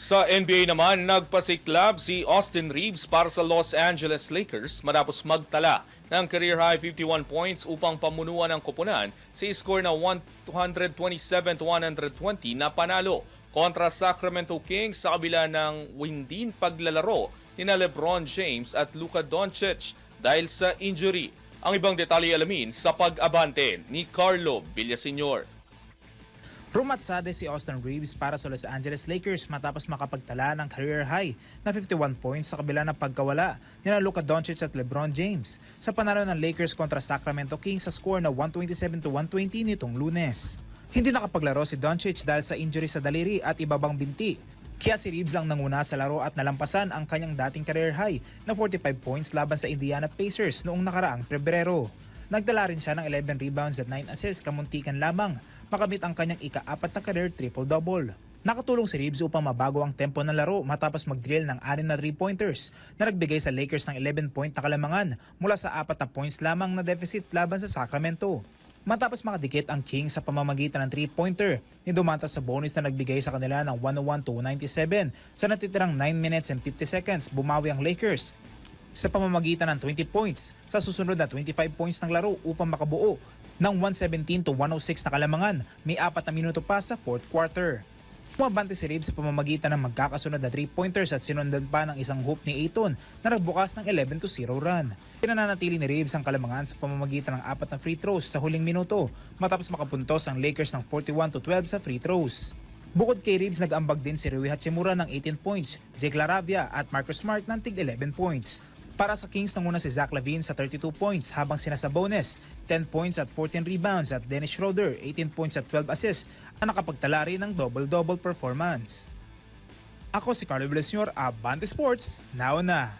Sa NBA naman, nagpasiklab si Austin Reeves para sa Los Angeles Lakers matapos magtala ng career-high 51 points upang pamunuan ng kupunan sa score na 127-120 na panalo kontra Sacramento Kings sa kabila ng windin paglalaro ni LeBron James at Luka Doncic dahil sa injury. Ang ibang detalye alamin sa pag-abante ni Carlo Villaseñor. Rumatsade si Austin Reeves para sa Los Angeles Lakers matapos makapagtala ng career high na 51 points sa kabila ng pagkawala ni Luka Doncic at LeBron James sa panalo ng Lakers kontra Sacramento Kings sa score na 127-120 nitong lunes. Hindi nakapaglaro si Doncic dahil sa injury sa daliri at ibabang binti. Kaya si Reeves ang nanguna sa laro at nalampasan ang kanyang dating career high na 45 points laban sa Indiana Pacers noong nakaraang Pebrero. Nagdala rin siya ng 11 rebounds at 9 assists kamuntikan lamang makamit ang kanyang ika-apat na career triple-double. Nakatulong si Reeves upang mabago ang tempo ng laro matapos mag-drill ng 6 na 3-pointers na nagbigay sa Lakers ng 11 point na kalamangan mula sa 4 na points lamang na deficit laban sa Sacramento. Matapos makadikit ang Kings sa pamamagitan ng 3-pointer ni Dumantas sa bonus na nagbigay sa kanila ng 101-97 sa natitirang 9 minutes and 50 seconds bumawi ang Lakers sa pamamagitan ng 20 points sa susunod na 25 points ng laro upang makabuo ng 117 to 106 na kalamangan. May apat na minuto pa sa fourth quarter. Pumabante si Reeves sa pamamagitan ng magkakasunod na 3-pointers at sinundan pa ng isang hoop ni Aiton na nagbukas ng 11 to 0 run. Pinananatili ni Reeves ang kalamangan sa pamamagitan ng apat na free throws sa huling minuto matapos makapuntos ang Lakers ng 41 to 12 sa free throws. Bukod kay Reeves, nag-ambag din si Rui Hachimura ng 18 points, Jake Laravia at Marcus Smart ng tig 11 points. Para sa Kings, nanguna si Zach Lavine sa 32 points habang sina Sabonis, 10 points at 14 rebounds at Dennis Schroeder, 18 points at 12 assists ang nakapagtala rin ng double-double performance. Ako si Carlo Villaseñor, Abante Sports, now na!